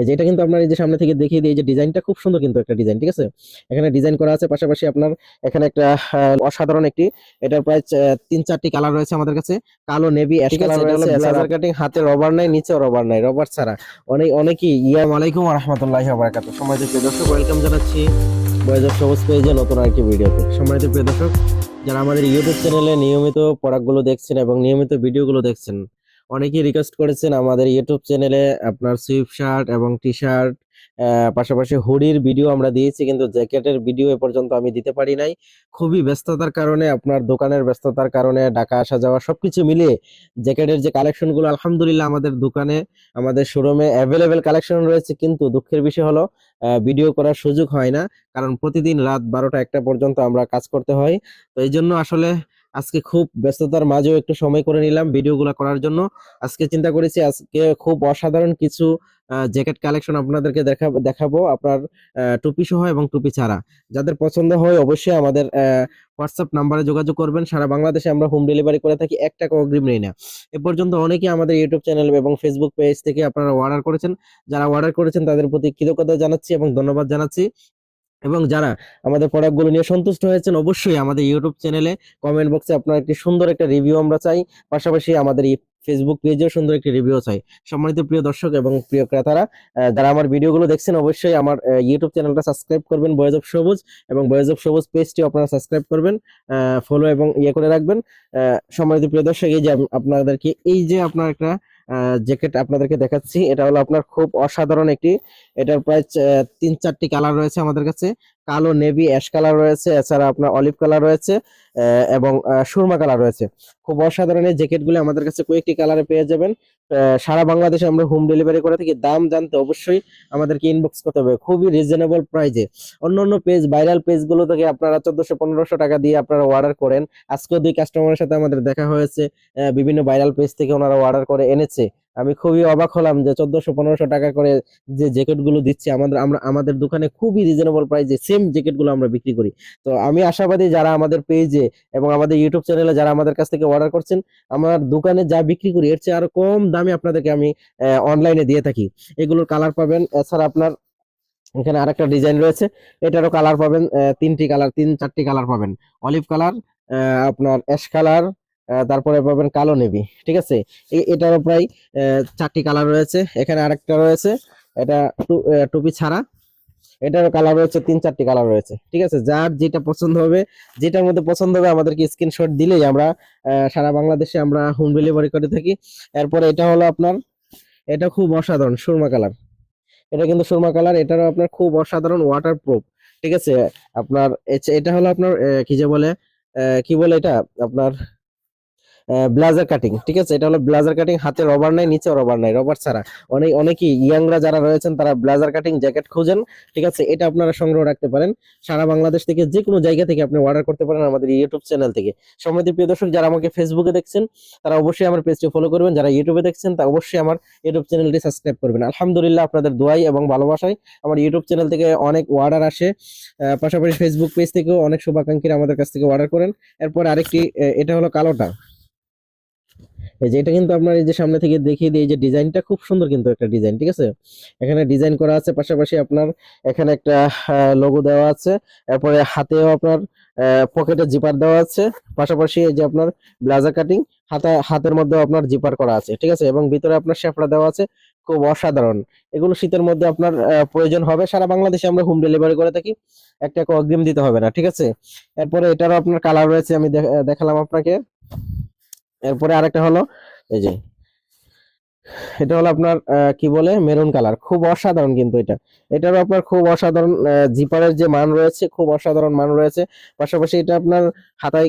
এই যে এটা কিন্তু আপনার এই যে সামনে থেকে দেখিয়ে দিই এই যে ডিজাইনটা খুব সুন্দর কিন্তু একটা ডিজাইন ঠিক আছে? এখানে ডিজাইন করা আছে পাশাপাশি আপনার এখানে একটা অসাধারণ একটি এটার প্রায় তিন চারটি কালার রয়েছে আমাদের কাছে। কালো নেভি অ্যাশ কালার রয়েছে ব্লেজার। কাটিং হাতে রবার নাই নিচেও রবার নাই রবার ছাড়া। অনেক অনেকই ইয়াম আলাইকুম রহমতুল্লাহি ওয়া সম্মানিত প্রিয় দর্শক ওয়েলকাম জানাচ্ছি বয়েজ অফ সবুজ পেজে নতুন আরেকটি ভিডিওতে। সম্মানিত প্রিয় দর্শক যারা আমাদের ইউটিউব চ্যানেলে নিয়মিত প্রোডাক্টগুলো দেখছেন এবং নিয়মিত ভিডিওগুলো দেখছেন অনেকেই রিকোয়েস্ট করেছেন আমাদের ইউটিউব চ্যানেলে আপনার সুইফট শার্ট এবং টি শার্ট পাশাপাশি হুডির ভিডিও আমরা দিয়েছি, কিন্তু জ্যাকেটের ভিডিও এ পর্যন্ত আমি দিতে পারি নাই। খুবই ব্যস্ততার কারণে, আপনার দোকানের ব্যস্ততার কারণে, ঢাকা আসা যাওয়া সবকিছু মিলিয়ে জ্যাকেটের যে কালেকশনগুলো আলহামদুলিল্লাহ আমাদের দোকানে, আমাদের শোরুমে অ্যাভেলেবেল কালেকশন রয়েছে, কিন্তু দুঃখের বিষয় হলো ভিডিও করার সুযোগ হয় না, কারণ প্রতিদিন রাত বারোটা একটা পর্যন্ত আমরা কাজ করতে হয়। তো এই জন্য আসলে আজকে খুব ব্যস্ততার মাঝেও একটু সময় করে নিলাম ভিডিওগুলো করার জন্য। আজকে চিন্তা করেছি আজকে খুব অসাধারণ কিছু জ্যাকেট কালেকশন আপনাদেরকে দেখাবো দেখাবো আপনার টুপি সহ এবং টুপি ছাড়া। যাদের পছন্দ হয় অবশ্যই আমাদের হোয়াটসঅ্যাপ নাম্বারে যোগাযোগ করবেন। সারা বাংলাদেশে আমরা হোম ডেলিভারি করে থাকি, এক টাকা অগ্রিম নেই না। এ পর্যন্ত অনেকে আমাদের ইউটিউব চ্যানেল এবং ফেসবুক পেজ থেকে আপনারা অর্ডার করেছেন। যারা অর্ডার করেছেন তাদের প্রতি কৃতজ্ঞতা জানাচ্ছি এবং ধন্যবাদ জানাচ্ছি। এবং যারা আমাদের প্রোডাক্টগুলো নিয়ে সন্তুষ্ট হয়েছেন, অবশ্যই আমাদের ইউটিউব চ্যানেলে কমেন্ট বক্সে আপনার একটি সুন্দর একটা রিভিউ আমরা চাই। পাশাপাশি আমাদের এই ফেসবুক পেজেও সুন্দর একটি রিভিউ চাই। সম্মানিত প্রিয় দর্শক এবং প্রিয় ক্রেতারা যারা আমার ভিডিওগুলো দেখছেন, অবশ্যই আমার ইউটিউব চ্যানেলটা সাবস্ক্রাইব করবেন বয়েজ অফ সবুজ এবং বয়েজ অফ সবুজ পেজটিও আপনারা সাবস্ক্রাইব করবেন ফলো এবং ইয়ে করে রাখবেন। সম্মানিত প্রিয় দর্শক, এই যে আপনাদেরকে, এই যে আপনার একটা জ্যাকেট আপনাদেরকে দেখাচ্ছি। এটা হলো আপনার খুব অসাধারণ একটি। এটার প্রায় তিন চারটি কালার রয়েছে আমাদের কাছে। কালো নেভি অ্যাশ কালার রয়েছে, এছাড়া আপনার অলিভ কালার রয়েছে এবং সুরমা কালার রয়েছে। খুব অসাধারণ এই জ্যাকেটগুলো আমাদের কাছে কয়েকটি কালারে পেয়ে যাবেন। সারা বাংলাদেশে আমরা হোম ডেলিভারি করে থাকি। দাম জানতে অবশ্যই আমাদেরকে ইনবক্স করতে হবে। খুবই রিজনেবল প্রাইজে অন্য অন্য পেজ ভাইরাল পেজগুলো থেকে আপনারা চোদ্দশো, পনেরোশো টাকা দিয়ে আপনারা অর্ডার করেন। আজকেও দুই কাস্টমারের সাথে আমাদের দেখা হয়েছে। বিভিন্ন ভাইরাল পেজ থেকে ওনারা অর্ডার করে এনেছে। আমি খুবই অবাক হলাম যে চোদ্দশো পনেরোশো টাকা করে যে জ্যাকেটগুলো দিচ্ছি আমাদের, আমরা, আমাদের দোকানে খুবই রিজনেবল প্রাইসে সেম জ্যাকেটগুলো আমরা বিক্রি করি। তো আমি আশাবাদী যারা আমাদের পেজে এবং আমাদের ইউটিউব চ্যানেলে যারা আমাদের কাছ থেকে অর্ডার করছেন, আমার দোকানে যা বিক্রি করি, এর চেয়ে আরও কম দামে আপনাদেরকে আমি অনলাইনে দিয়ে থাকি। এগুলোর কালার পাবেন, এছাড়া আপনার এখানে আরেকটা ডিজাইন রয়েছে, এটারও কালার পাবেন তিনটি কালার তিন, চারটি কালার পাবেন। অলিভ কালার আপনার অ্যাশ কালার তারপরে পাবেন কালো নেভি, ঠিক আছে? এটারও প্রায় চারটি কালার রয়েছে। এখানে আরেকটা রয়েছে, এটা টুপি ছাড়া। এটারও কালার রয়েছে, তিন চারটি কালার রয়েছে, ঠিক আছে? যার যেটা পছন্দ হবে, যেটার মধ্যে পছন্দ হবে, আমাদেরকে স্ক্রিনশট দিলেই আমরা সারা বাংলাদেশে আমরা হোম ডেলিভারি করে থাকি। এরপরে এটা হলো আপনার, এটা খুব অসাধারণ, সুরমা কালার এটা কিন্তু সুরমা কালার এটারও আপনার খুব অসাধারণ ওয়াটার প্রুফ ঠিক আছে? আপনার এটা হলো আপনার কি যে বলে কি বলে এটা? আপনার ব্লাজার কাটিং ঠিক আছে? এটা হলো ব্লাজার কাটিং হাতে রবার নাই নিচে রবার নাই রবার ছাড়া। অনেক অনেকেই ইয়াংরা যারা রয়েছেন, তারা ব্লাজার কাটিং জ্যাকেট খোঁজেন, ঠিক আছে? এটা আপনারা সংগ্রহ রাখতে পারেন। সারা বাংলাদেশ থেকে যে কোনো জায়গা থেকে আপনি অর্ডার করতে পারেন আমাদের ইউটিউব চ্যানেল থেকে। সম্মানিত প্রিয় দর্শক, যারা আমাকে ফেসবুকে দেখছেন, তারা অবশ্যই আমার পেজটি ফলো করবেন। যারা ইউটিউবে দেখছেন, তা অবশ্যই আমার ইউটিউব চ্যানেলটি সাবস্ক্রাইব করবেন। আলহামদুলিল্লাহ, আপনাদের দোয়াই এবং ভালোবাসায় আমার ইউটিউব চ্যানেল থেকে অনেক অর্ডার আসে। পাশাপাশি ফেসবুক পেজ থেকেও অনেক শুভাকাঙ্ক্ষীরা আমাদের কাছ থেকে অর্ডার করেন। এরপর আরেকটি এটা হলো কালোটা। এই যে এটা কিন্তু আপনার এই যে সামনে থেকে দেখিয়ে দিই যে ডিজাইনটা খুব সুন্দর কিন্তু একটা ডিজাইন, ঠিক আছে? এখানে ডিজাইন করা আছে, পাশাপাশি আপনার এখানে একটা লোগো দেওয়া আছে, এরপরে হাতেও আপনার পকেটে জিপার দেওয়া আছে, পাশাপাশি এই যে আপনার ব্লাজার কাটিং হাতে, হাতের মধ্যে আপনার জিপার করা আছে, ঠিক আছে? এবং ভিতরে আপনার শেফড়া দেওয়া আছে, খুব অসাধারণ। এগুলো শীতের মধ্যে আপনার প্রয়োজন হবে, সারা বাংলাদেশে আমরা হোম ডেলিভারি করে থাকি, একটা অগ্রিম দিতে হবে না, ঠিক আছে? এরপরে এটারও আপনার কালার রয়েছে, আমি দেখ- দেখালাম আপনাকে। এরপরে আরেকটা হলো, এই যে, এটা হলো আপনার কি বলে, মেরুন কালার। খুব অসাধারণ কিন্তু এটা। এটারও আপনার খুব অসাধারণ জিপারের যে মান রয়েছে, খুব অসাধারণ মান রয়েছে। পাশাপাশি এটা আপনার হাতায়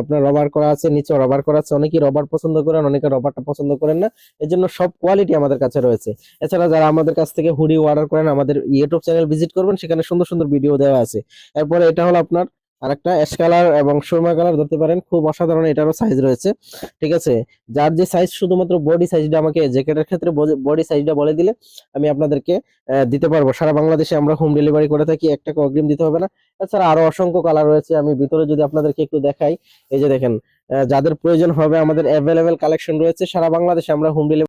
আপনার রবার করা আছে, নিচে রবার করা আছে। অনেকেই রবার পছন্দ করেন, অনেকে রবারটা পছন্দ করেন না। এর জন্য সব কোয়ালিটি আমাদের কাছে রয়েছে। এছাড়া যারা আমাদের কাছ থেকে হুডি অর্ডার করেন, আমাদের ইউটিউব চ্যানেল ভিজিট করবেন, সেখানে সুন্দর সুন্দর ভিডিও দেওয়া আছে। এরপরে এটা হলো আপনার আরেকটা অ্যাশ কালার এবং সুরমা কালার ধরতে পারেন, খুব অসাধারণ এটারও সাইজ রয়েছে, ঠিক আছে? যার যে সাইজ শুধুমাত্র বডি সাইজটা আমাকে জ্যাকেটের ক্ষেত্রে বডি সাইজটা বলে দিলে আমি আপনাদেরকে দিতে পারব। সারা বাংলাদেশে আমরা হোম ডেলিভারি করে থাকি এক টাকা অগ্রিম দিতে হবে না। এছাড়া আরও অসংখ্য কালার রয়েছে, আমি ভিতরে যদি আপনাদেরকে একটু দেখাই, এই যে দেখেন যাদের প্রয়োজন হবে আমাদের অ্যাভেলেবেল কালেকশন রয়েছে, সারা বাংলাদেশে আমরা হোম ডেলিভারি